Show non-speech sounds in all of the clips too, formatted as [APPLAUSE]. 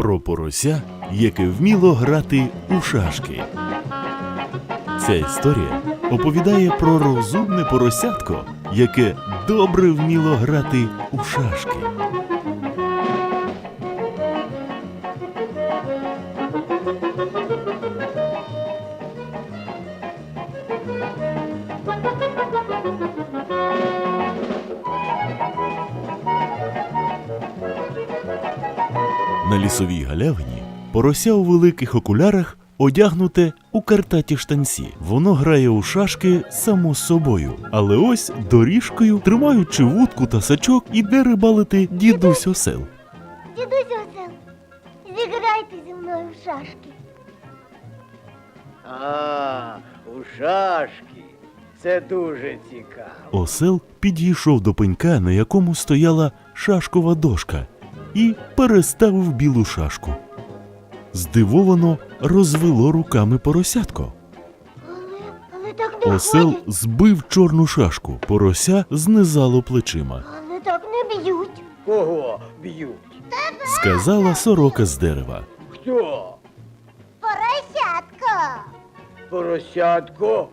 Про порося, яке вміло грати у шашки. Ця історія оповідає про розумне поросятко, яке добре вміло грати у шашки. На лісовій галявині порося у великих окулярах одягнуте у картаті штанці. Воно грає у шашки само собою, але ось доріжкою, тримаючи вудку та сачок, іде рибалити дідусь осел. Дідусь Осел, зіграйте зі мною в шашки. А, у шашки. Це дуже цікаво. Осел підійшов до пенька, на якому стояла шашкова дошка, і переставив білу шашку. Здивовано розвело руками поросятко. Але, але так не Осел ходять. збив чорну шашку, порося знизало плечима. Але так не б'ють. Кого б'ють? Сказала сорока з дерева. Хто? Поросятко. Поросятко?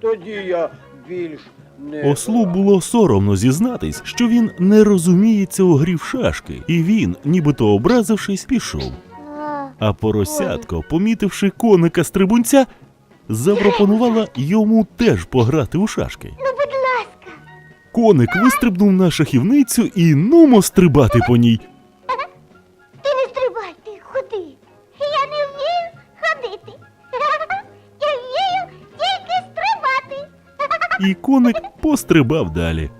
Тоді я більш. Ослу було соромно зізнатись, що він не розуміється у грі в шашки, і він, нібито образившись, пішов. А, поросятко, помітивши коника стрибунця, запропонувала йому теж пограти у шашки. ну, будь ласка. Коник вистрибнув на шахівницю і нумо стрибати по ній. Коник пострибав далі.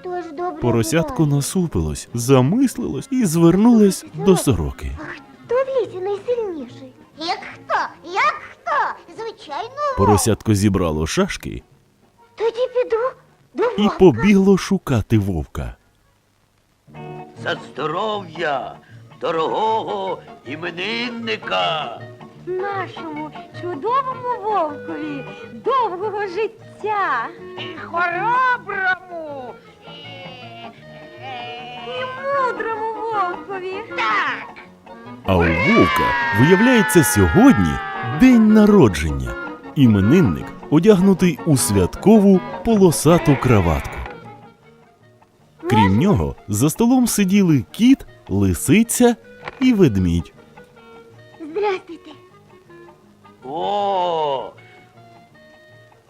Хто ж добре Поросятко насупилось, замислилось і звернулось до сороки. А хто в лісі найсильніший? Як хто? Як хто? Звичайно, Поросятко зібрало шашки Тоді піду до і вовка. побігло шукати вовка. за здоров'я дорогого іменинника. нашому чудовому вовкові довгого життя і хороброму. і мудрому вовкові. Так, А у вовка, виявляється, сьогодні день народження. Іменинник одягнутий у святкову полосату краватку. Крім нього, за столом сиділи кіт, лисиця і ведмідь. Здрастуйте. О,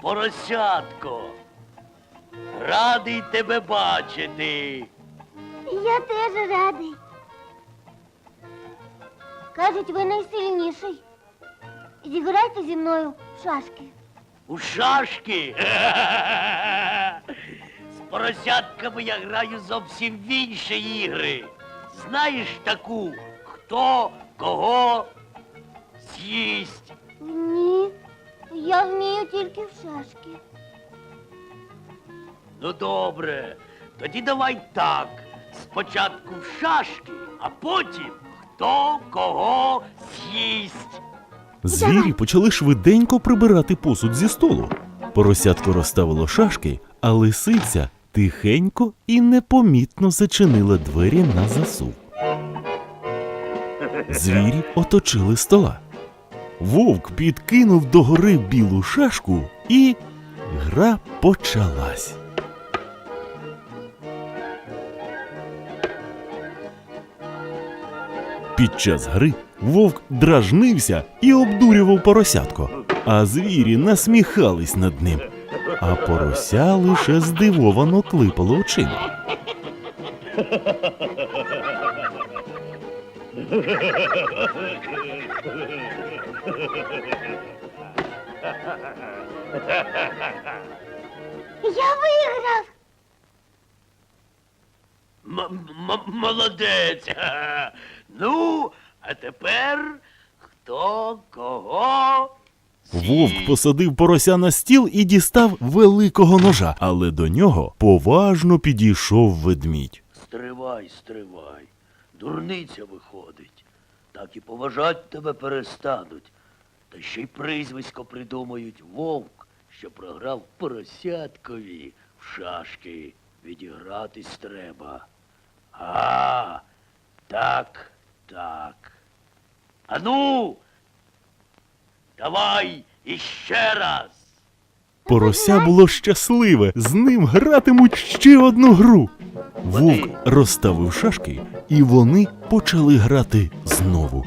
поросятко. Радий тебе бачити. Я теж радий. Кажуть, ви найсильніший. Зіграйте зі мною в шашки. У шашки. З поросятками я граю зовсім в інші ігри. Знаєш таку, хто кого з'їсть. Ні, я вмію тільки в шашки. Ну добре, тоді давай так. Спочатку в шашки, а потім хто кого з'їсть. Звірі почали швиденько прибирати посуд зі столу. Поросятко розставило шашки, а лисиця тихенько і непомітно зачинила двері на засув. Звірі оточили стола. Вовк підкинув догори білу шашку, і гра почалась. Під час гри вовк дражнився і обдурював поросятко, а звірі насміхались над ним, а порося лише здивовано клипало очима. [LAUGHS] Я виграв. М- м- молодець. Ну, а тепер хто кого Вовк посадив порося на стіл і дістав великого ножа, але до нього поважно підійшов ведмідь. Стривай, стривай. Дурниця виходить. Так і поважать тебе перестануть. Та ще й прізвисько придумають вовк, що програв поросяткові в шашки. Відігратись треба. А, так, Так. Ану. Давай іще раз. Порося було щасливе, з ним гратимуть ще одну гру. Вовк розставив шашки, і вони почали грати знову.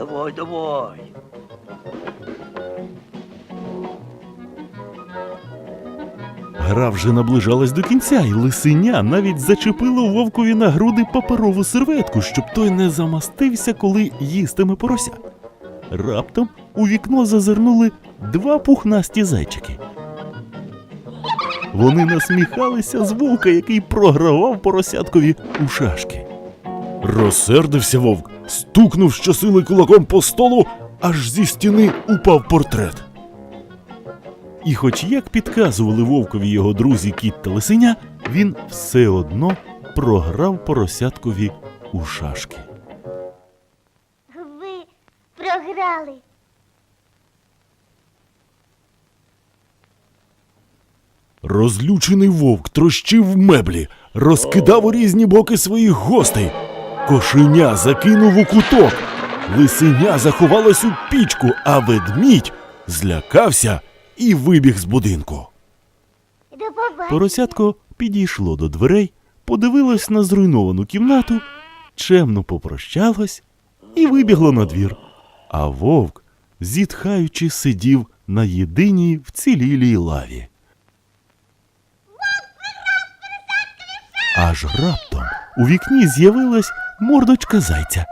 Давай, давай. Гра вже наближалась до кінця, і лисеня навіть зачепило вовкові на груди паперову серветку, щоб той не замастився, коли їстиме порося. Раптом у вікно зазирнули два пухнасті зайчики. Вони насміхалися з вовка, який програвав поросяткові у шашки. Розсердився вовк, стукнув щосили кулаком по столу, аж зі стіни упав портрет. І хоч як підказували вовкові його друзі кіт та лисеня, він все одно програв поросяткові у шашки. Ви програли. Розлючений вовк трощив меблі, розкидав у різні боки своїх гостей. Кошеня закинув у куток, лисеня заховалась у пічку, а ведмідь злякався і вибіг з будинку. Поросятко підійшло до дверей, подивилось на зруйновану кімнату, чемно попрощалось і вибігло на двір. А вовк, зітхаючи, сидів на єдиній вцілілій лаві. Аж раптом у вікні з'явилась мордочка зайця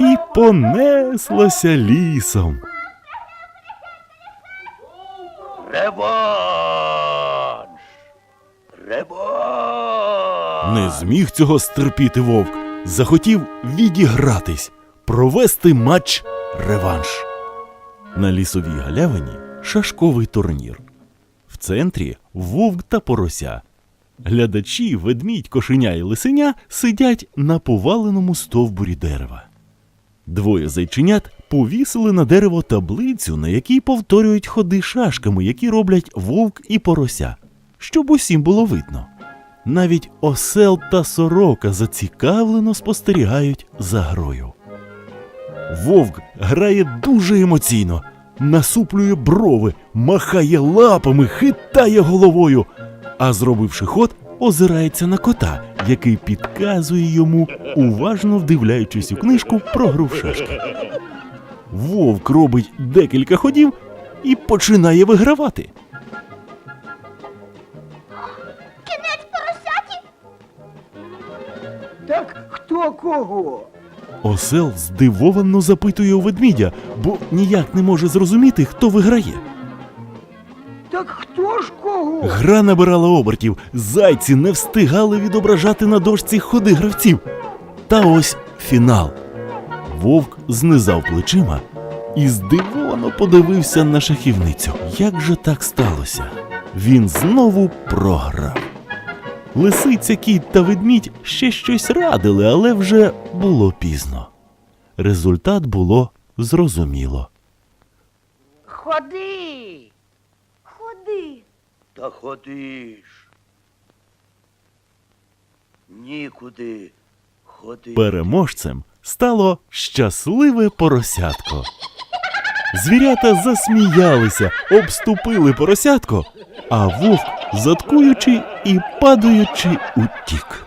і понеслося лісом. Реванш! Реванш! Не зміг цього стерпіти вовк. Захотів відігратись, провести матч реванш. На лісовій галявині шашковий турнір. В центрі вовк та порося. Глядачі, ведмідь, кошеня і лисеня сидять на поваленому стовбурі дерева. Двоє зайченят повісили на дерево таблицю, на якій повторюють ходи шашками, які роблять вовк і порося, щоб усім було видно. Навіть осел та сорока зацікавлено спостерігають за грою. Вовк грає дуже емоційно, насуплює брови, махає лапами, хитає головою, а зробивши ход, озирається на кота, який підказує йому, уважно вдивляючись у книжку про гру в шашки. Вовк робить декілька ходів і починає вигравати. Кінець поросяті. Так хто кого? Осел здивовано запитує у ведмідя, бо ніяк не може зрозуміти, хто виграє. Гра набирала обертів, зайці не встигали відображати на дошці ходи гравців. Та ось фінал. Вовк знизав плечима і здивовано подивився на шахівницю. Як же так сталося? Він знову програв. Лисиця, кіт та ведмідь ще щось радили, але вже було пізно. Результат було зрозуміло. Ходи. Ходи. Та ходиш. Нікуди ходи. Переможцем стало щасливе поросятко. Звірята засміялися, обступили поросятко, а вовк, заткуючи і падаючи, утік.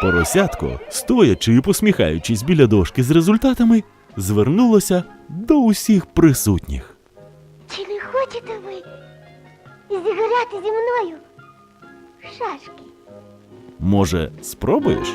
Поросятко, стоячи і посміхаючись біля дошки з результатами, звернулося до усіх присутніх. Чи не хочете ви зіграти зі мною в шашки? Може, спробуєш?